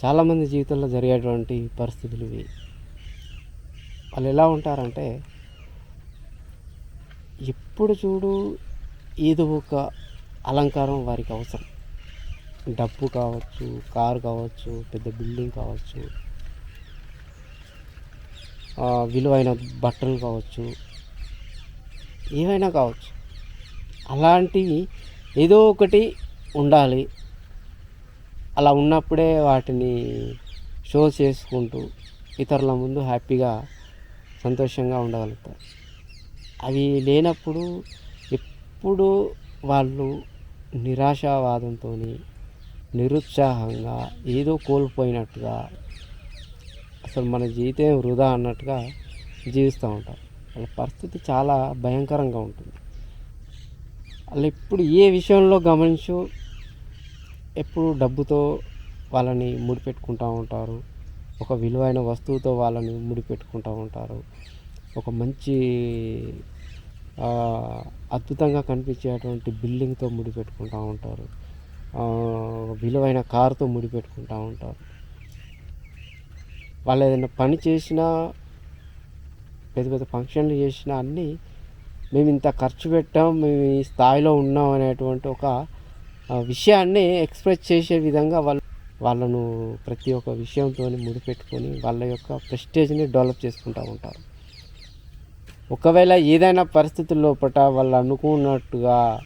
చాలామంది జీవితంలో జరిగేటువంటి పరిస్థితులు ఇవి. వాళ్ళు ఎలా ఉంటారంటే ఎప్పుడు చూడు ఏదో ఒక అలంకారం వారికి అవసరం. డబ్బు కావచ్చు కారు కావచ్చు పెద్ద బిల్డింగ్ కావచ్చు విలువైన బట్టలు కావచ్చు ఏవైనా కావచ్చు. అలాంటివి ఏదో ఒకటి ఉండాలి. అలా ఉన్నప్పుడే వాటిని షో చేసుకుంటూ ఇతరుల ముందు హ్యాపీగా సంతోషంగా ఉండగలుగుతారు అవి లేనప్పుడు ఎప్పుడు వాళ్ళు నిరాశావాదంతో నిరుత్సాహంగా ఏదో కోల్పోయినట్టుగా అసలు మన జీవితం వృధా అన్నట్టుగా జీవిస్తూ ఉంటారు. వాళ్ళ పరిస్థితి చాలా భయంకరంగా ఉంటుంది. వాళ్ళు ఎప్పుడు ఏ విషయంలో గమనించు ఎప్పుడు డబ్బుతో వాళ్ళని ముడిపెట్టుకుంటూ ఉంటారు. ఒక విలువైన వస్తువుతో వాళ్ళని ముడిపెట్టుకుంటూ ఉంటారు. ఒక మంచి అద్భుతంగా కనిపించేటువంటి బిల్డింగ్తో ముడిపెట్టుకుంటూ ఉంటారు. విలువైన కారుతో ముడిపెట్టుకుంటూ ఉంటారు. వాళ్ళు ఏదైనా పని చేసినా పెద్ద పెద్ద ఫంక్షన్లు చేసినా అన్నీ మేము ఇంత ఖర్చు పెట్టాం మేము ఈ స్థాయిలో ఉన్నాం అనేటువంటి ఒక విషయాన్ని ఎక్స్ప్రెస్ చేసే విధంగా వాళ్ళు వాళ్ళను ప్రతి ఒక్క విషయంతో ముడిపెట్టుకొని వాళ్ళ యొక్క ప్రెస్టేజ్ని డెవలప్ చేసుకుంటూ ఉంటారు. ఒకవేళ ఏదైనా పరిస్థితుల లోపల వాళ్ళు అనుకున్నట్టుగా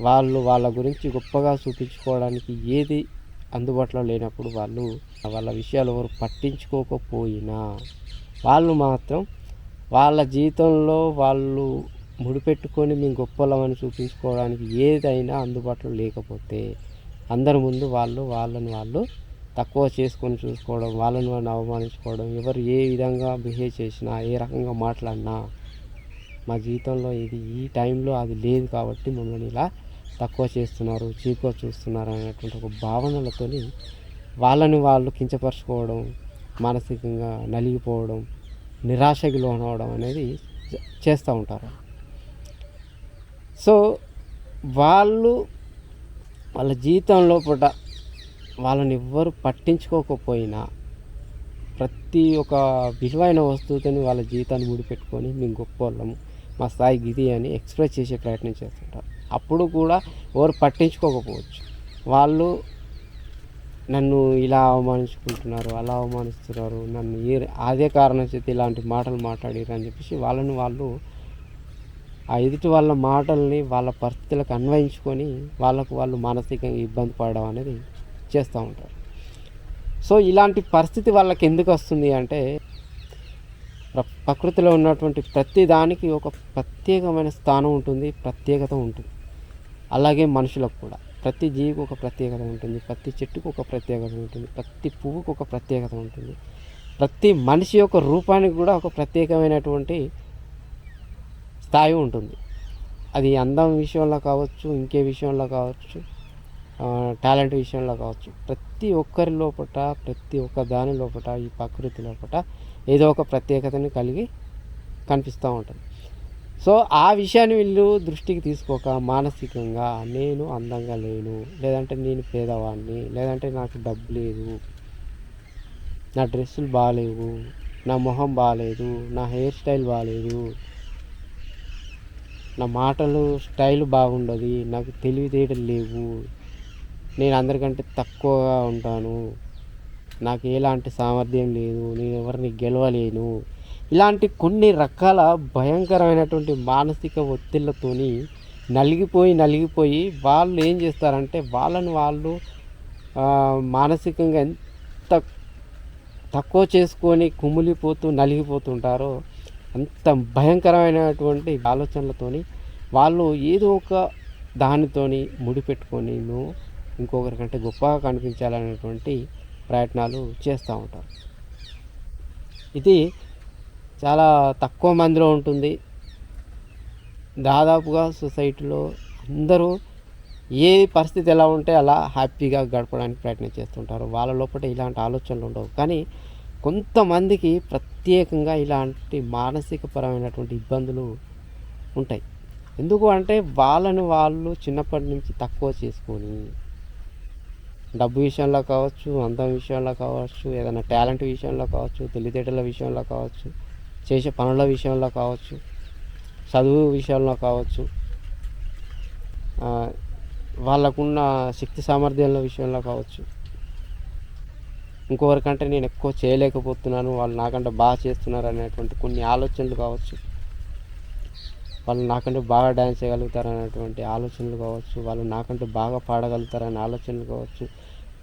వాళ్ళు వాళ్ళ గురించి గొప్పగా చూపించుకోవడానికి ఏది అందుబాటులో లేనప్పుడు వాళ్ళు వాళ్ళ విషయాలు ఎవరు పట్టించుకోకపోయినా వాళ్ళు మాత్రం వాళ్ళ జీవితంలో వాళ్ళు ముడిపెట్టుకొని మేము గొప్పలమని చూపించుకోవడానికి ఏదైనా అందుబాటులో లేకపోతే అందరి ముందు వాళ్ళు వాళ్ళని వాళ్ళు తక్కువ చేసుకొని చూసుకోవడం వాళ్ళని వాళ్ళని అవమానించుకోవడం ఎవరు ఏ విధంగా బిహేవ్ చేసినా ఏ రకంగా మాట్లాడినా మా జీవితంలో ఇది ఈ టైంలో అది లేదు కాబట్టి మమ్మల్ని ఇలా తక్కువ చేస్తున్నారు చీప్గా చూస్తున్నారు అనేటువంటి ఒక భావనలతోని వాళ్ళని వాళ్ళు కించపరచుకోవడం మానసికంగా నలిగిపోవడం నిరాశకి లోనవడం అనేది చేస్తూ ఉంటారు. సో వాళ్ళు వాళ్ళ జీవితంలో పూట వాళ్ళని ఎవ్వరు పట్టించుకోకపోయినా ప్రతి ఒక్క విలువైన వస్తువుతోని వాళ్ళ జీవితాన్ని ముడిపెట్టుకొని మేము గొప్ప వాళ్ళము. మా స్థాయి ఇది అని ఎక్స్ప్రెస్ చేసే ప్రయత్నం చేస్తుంటారు. అప్పుడు కూడా ఎవరు పట్టించుకోకపోవచ్చు. వాళ్ళు నన్ను ఇలా అవమానించుకుంటున్నారు అలా అవమానిస్తున్నారు నన్ను ఏ అదే కారణం చేతి ఇలాంటి మాటలు మాట్లాడారు అని చెప్పేసి వాళ్ళని వాళ్ళు ఆ ఎదుటి వాళ్ళ మాటల్ని వాళ్ళ పరిస్థితులకు అన్వయించుకొని వాళ్ళకు వాళ్ళు మానసికంగా ఇబ్బంది పడడం అనేది చేస్తూ ఉంటారు. సో ఇలాంటి పరిస్థితి వాళ్ళకి ఎందుకు వస్తుంది అంటే ప్రకృతిలో ఉన్నటువంటి ప్రతి దానికి ఒక ప్రత్యేకమైన స్థానం ఉంటుంది ప్రత్యేకత ఉంటుంది. అలాగే మనుషులకు కూడా. ప్రతి జీవికి ఒక ప్రత్యేకత ఉంటుంది ప్రతి చెట్టుకు ఒక ప్రత్యేకత ఉంటుంది ప్రతి పువ్వుకు ఒక ప్రత్యేకత ఉంటుంది. ప్రతి మనిషి యొక్క రూపానికి కూడా ఒక ప్రత్యేకమైనటువంటి స్థాయి ఉంటుంది. అది అందం విషయంలో కావచ్చు ఇంకే విషయంలో కావచ్చు టాలెంట్ విషయంలో కావచ్చు ప్రతి ఒక్కరి లోపల ప్రతి ఒక్క దాని లోపల ఈ ప్రకృతి లోపల ఏదో ఒక ప్రత్యేకతని కలిగి కనిపిస్తూ ఉంటుంది. సో ఆ విషయాన్ని వీళ్ళు దృష్టికి తీసుకోక మానసికంగా నేను అందంగా లేను లేదంటే నేను పేదవాడిని లేదంటే నాకు డబ్బు లేదు నా డ్రెస్సులు బాగాలేవు నా మొహం బాగాలేదు నా హెయిర్ స్టైల్ బాగాలేదు నా మాటలు స్టైల్ బాగుండదు. నాకు తెలివితేటలు లేవు. నేను అందరికంటే తక్కువగా ఉంటాను. నాకు ఎలాంటి సామర్థ్యం లేదు. నేను ఎవరిని గెలవలేను. ఇలాంటి కొన్ని రకాల భయంకరమైనటువంటి మానసిక ఒత్తిళ్ళతోని నలిగిపోయి నలిగిపోయి వాళ్ళు ఏం చేస్తారంటే వాళ్ళని వాళ్ళు మానసికంగా ఎంత తక్కువ చేసుకొని కుమిలిపోతూ నలిగిపోతుంటారో అంత భయంకరమైనటువంటి ఆలోచనలతోని వాళ్ళు ఏదో ఒక దానితోని ముడిపెట్టుకొని నువ్వు ఇంకొకరికంటే గొప్పగా కనిపించాలనేటువంటి ప్రయత్నాలు చేస్తూ ఉంటారు. ఇది చాలా తక్కువ మందిలో ఉంటుంది. దాదాపుగా సొసైటీలో అందరూ ఏ పరిస్థితి ఎలా ఉంటే అలా హ్యాపీగా గడపడానికి ప్రయత్నం చేస్తుంటారు. వాళ్ళ లోపల ఇలాంటి ఆలోచనలు ఉండవు. కానీ కొంతమందికి ప్రత్యేకంగా ఇలాంటి మానసిక పరమైనటువంటి ఇబ్బందులు ఉంటాయి. ఎందుకు అంటే వాళ్ళని వాళ్ళు చిన్నప్పటి నుంచి తక్కువ చేసుకొని డబ్బు విషయంలో కావచ్చు అందం విషయంలో కావచ్చు ఏదైనా టాలెంట్ విషయంలో కావచ్చు తెలివితేటల విషయంలో కావచ్చు చేసే పనుల విషయంలో కావచ్చు చదువు విషయంలో కావచ్చు వాళ్ళకున్న శక్తి సామర్థ్యాల విషయంలో కావచ్చు. ఇంకొకరికంటే నేను ఎక్కువ చేయలేకపోతున్నాను వాళ్ళు నాకంటే బాగా చేస్తున్నారు అనేటువంటి కొన్ని ఆలోచనలు కావచ్చు. వాళ్ళు నాకంటే బాగా డ్యాన్స్ చేయగలుగుతారు అనేటువంటి ఆలోచనలు కావచ్చు వాళ్ళు నాకంటే బాగా పాడగలుగుతారనే ఆలోచనలు కావచ్చు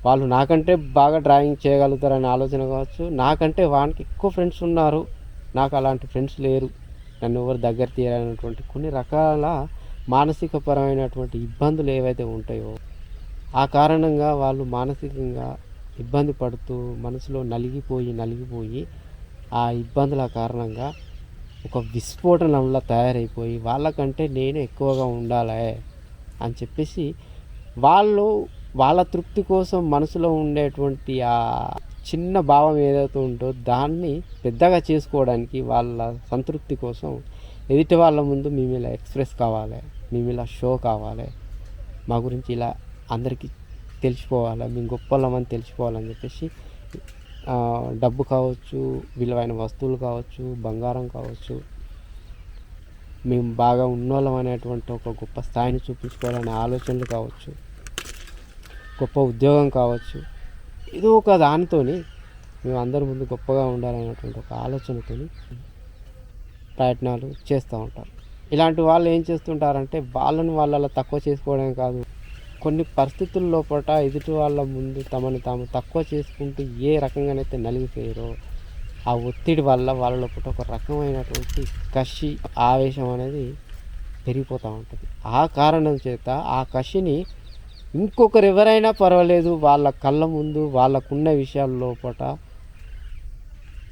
వాళ్ళు నాకంటే బాగా డ్రాయింగ్ చేయగలుగుతారనే ఆలోచన కావచ్చు నాకంటే వానికి ఎక్కువ ఫ్రెండ్స్ ఉన్నారు నాకు అలాంటి ఫ్రెండ్స్ లేరు నన్ను ఎవరు దగ్గర తీయాలనేటువంటి కొన్ని రకాల మానసిక పరమైనటువంటి ఇబ్బందులు ఏవైతే ఉంటాయో ఆ కారణంగా వాళ్ళు మానసికంగా ఇబ్బంది పడుతూ మనసులో నలిగిపోయి నలిగిపోయి ఆ ఇబ్బందుల కారణంగా ఒక విస్ఫోటనంలా తయారైపోయి వాళ్ళకంటే నేను ఎక్కువగా ఉండాలి అని చెప్పేసి వాళ్ళు వాళ్ళ తృప్తి కోసం మనసులో ఉండేటువంటి ఆ చిన్న భావం ఏదైతే ఉందో దాన్ని పెద్దగా చేసుకోవడానికి వాళ్ళ సంతృప్తి కోసం ఎదుటి వాళ్ళ ముందు మేము ఇలా ఎక్స్ప్రెస్ కావాలి మేము ఇలా షో కావాలి మా గురించి ఇలా అందరికీ తెలిసిపోవాలి మేము గొప్పలమని తెలిసిపోవాలని చెప్పేసి డబ్బు కావచ్చు విలువైన వస్తువులు కావచ్చు బంగారం కావచ్చు మేము బాగా ఉన్నోళ్ళం అనేటువంటి ఒక గొప్ప స్థాయిని చూపించుకోవాలనే ఆలోచనలు కావచ్చు గొప్ప ఉద్యోగం కావచ్చు ఏదో ఒక దానితోని మేము అందరి ముందు గొప్పగా ఉండాలనేటువంటి ఒక ఆలోచనతో ప్రయత్నాలు చేస్తూ ఉంటారు ఇలాంటి వాళ్ళు ఏం చేస్తుంటారంటే వాళ్ళని వాళ్ళ తక్కువ చేసుకోవడం కాదు కొన్ని పరిస్థితుల్లో లోపల ఎదుటి వాళ్ళ ముందు తమను తాము తక్కువ చేసుకుంటూ ఏ రకంగానైతే నలిగిపోయారో ఆ ఒత్తిడి వల్ల వాళ్ళ పూట ఒక రకమైనటువంటి కషి ఆవేశం అనేది పెరిగిపోతూ ఉంటుంది. ఆ కారణం చేత ఆ కషిని ఇంకొకరు ఎవరైనా పర్వాలేదు వాళ్ళ కళ్ళ ముందు వాళ్ళకున్న విషయాల లోపల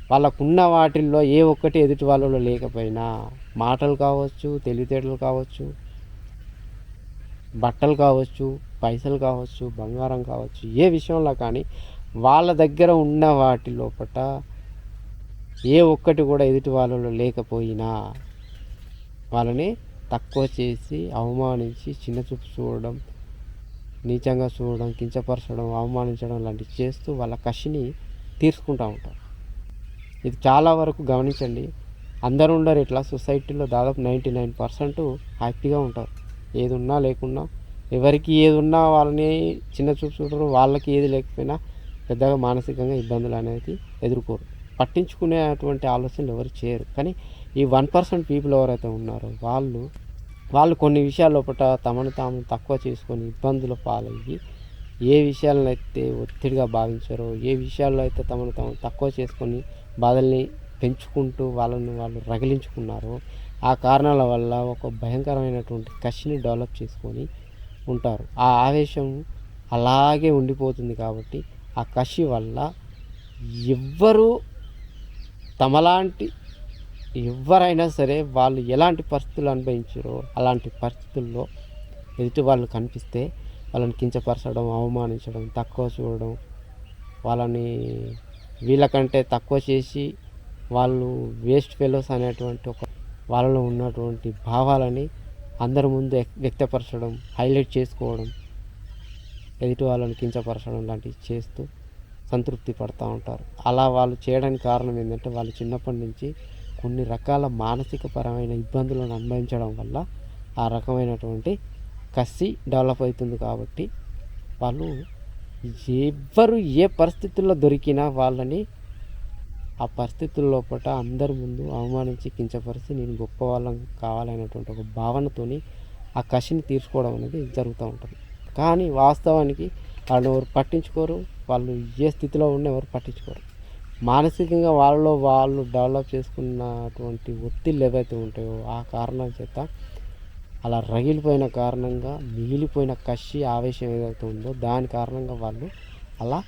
వాళ్ళకున్న వాటిల్లో ఏ ఒక్కటి ఎదుటి వాళ్ళలో లేకపోయినా మాటలు కావచ్చు తెలివితేటలు కావచ్చు బట్టలు కావచ్చు పైసలు కావచ్చు బంగారం కావచ్చు ఏ విషయంలో కానీ వాళ్ళ దగ్గర ఉన్న వాటి లోపల ఏ ఒక్కటి కూడా ఎదుటి వాళ్ళలో లేకపోయినా వాళ్ళని తక్కువ చేసి అవమానించి చిన్న చూపు చూడడం నీచంగా చూడడం కించపరచడం అవమానించడం లాంటివి చేస్తూ వాళ్ళ కషిని తీర్చుకుంటూ ఉంటారు. ఇది చాలా వరకు గమనించండి. అందరూ ఉండరు ఇట్లా సొసైటీలో దాదాపు నైంటీ నైన్ పర్సెంట్ హ్యాపీగా ఉంటారు. ఏది ఉన్నా లేకున్నా. ఎవరికి ఏది ఉన్నా వాళ్ళని చిన్న చూపు చూడరు వాళ్ళకి ఏది లేకపోయినా పెద్దగా మానసికంగా ఇబ్బందులు అనేది ఎదుర్కోరు. పట్టించుకునేటువంటి ఆలోచనలు ఎవరు చేయరు. కానీ ఈ వన్ పర్సెంట్ పీపుల్ ఎవరైతే ఉన్నారో వాళ్ళు వాళ్ళు కొన్ని విషయాల లోపల తమను తాము తక్కువ చేసుకొని ఇబ్బందుల పాలయ్యి ఏ విషయాలను అయితే ఒత్తిడిగా భావించారో ఏ విషయాల్లో అయితే తమను తాము తక్కువ చేసుకొని బాధల్ని పెంచుకుంటూ వాళ్ళని వాళ్ళు రగిలించుకున్నారో ఆ కారణాల వల్ల ఒక భయంకరమైనటువంటి కసిని డెవలప్ చేసుకొని ఉంటారు. ఆ ఆవేశం అలాగే ఉండిపోతుంది కాబట్టి ఆ కసి వల్ల ఎవ్వరూ తమలాంటి ఎవరైనా సరే వాళ్ళు ఎలాంటి పరిస్థితులు అనుభవించారో అలాంటి పరిస్థితుల్లో ఎదుటి వాళ్ళు కనిపిస్తే వాళ్ళని కించపరచడం అవమానించడం తక్కువ చూడడం వాళ్ళని వీళ్ళకంటే తక్కువ చేసి వాళ్ళు వేస్ట్ ఫెలోస్ అనేటువంటి ఒక వాళ్ళలో ఉన్నటువంటి భావాలని అందరి ముందు వ్యక్తపరచడం హైలైట్ చేసుకోవడం ఎదుటి వాళ్ళని కించపరచడం లాంటివి చేస్తూ సంతృప్తి పడుతూ ఉంటారు. అలా వాళ్ళు చేయడానికి కారణం ఏంటంటే వాళ్ళు చిన్నప్పటి నుంచి కొన్ని రకాల మానసిక పరమైన ఇబ్బందులను అనుభవించడం వల్ల ఆ రకమైనటువంటి కసి డెవలప్ అవుతుంది కాబట్టి వాళ్ళు ఎవ్వరు ఏ పరిస్థితుల్లో దొరికినా వాళ్ళని ఆ పరిస్థితుల లోపల అందరి ముందు అవమానించి కించపరిచి నేను గొప్ప వాళ్ళం కావాలనేటువంటి ఒక భావనతోని ఆ కసిని తీర్చుకోవడం అనేది జరుగుతూ ఉంటుంది. కానీ వాస్తవానికి వాళ్ళు ఎవరు పట్టించుకోరు వాళ్ళు ఏ స్థితిలో ఉన్న ఎవరు పట్టించుకోరు. మానసికంగా వాళ్ళలో వాళ్ళు డెవలప్ చేసుకున్నటువంటి ఒత్తిళ్ళు ఏవైతే ఉంటాయో ఆ కారణం చేత అలా రగిలిపోయిన కారణంగా మిగిలిపోయిన కసి ఆవేశం ఏదైతే ఉందో దాని కారణంగా వాళ్ళు అలా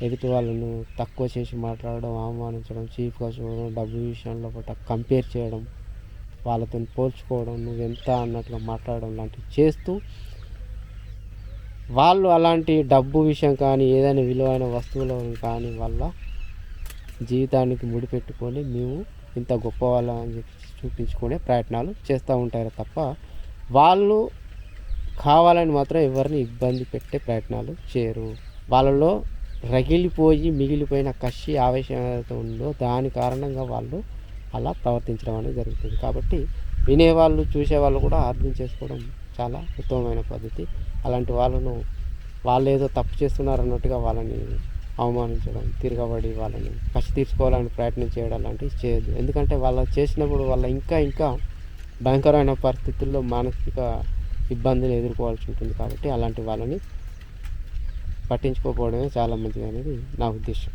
ఎదుటి వాళ్ళను తక్కువ చేసి మాట్లాడడం అవమానించడం చీఫ్గా చూడడం డబ్బు విషయంలో పట్ల కంపేర్ చేయడం వాళ్ళతో పోల్చుకోవడం నువ్వెంత అన్నట్లు మాట్లాడడం లాంటివి చేస్తూ వాళ్ళు అలాంటి డబ్బు విషయం కానీ ఏదైనా విలువైన వస్తువుల కానీ వల్ల జీవితానికి ముడిపెట్టుకొని మేము ఇంత గొప్ప వాళ్ళం అని చెప్పి చూపించుకునే ప్రయత్నాలు చేస్తూ ఉంటారు తప్ప వాళ్ళు కావాలని మాత్రం ఎవరిని ఇబ్బంది పెట్టే ప్రయత్నాలు చేయరు. వాళ్ళలో రగిలిపోయి మిగిలిపోయిన కషి ఆవేశం ఏదైతే ఉందో దాని కారణంగా వాళ్ళు అలా ప్రవర్తించడం అనేది జరుగుతుంది. కాబట్టి వినేవాళ్ళు చూసేవాళ్ళు కూడా అర్థం చేసుకోవడం చాలా ఉత్తమమైన పద్ధతి. అలాంటి వాళ్ళను వాళ్ళు ఏదో తప్పు చేస్తున్నారు అన్నట్టుగా వాళ్ళని అవమానించడం తిరగబడి వాళ్ళని కసి తీర్చుకోవాలని ప్రయత్నం చేయడం లాంటివి చేయదు ఎందుకంటే వాళ్ళు చేసినప్పుడు వాళ్ళ ఇంకా ఇంకా భయంకరమైన పరిస్థితుల్లో మానసిక ఇబ్బందులు ఎదుర్కోవాల్సి ఉంటుంది కాబట్టి అలాంటి వాళ్ళని పట్టించుకోకపోవడమే చాలా మంచిది అనేది నా ఉద్దేశం.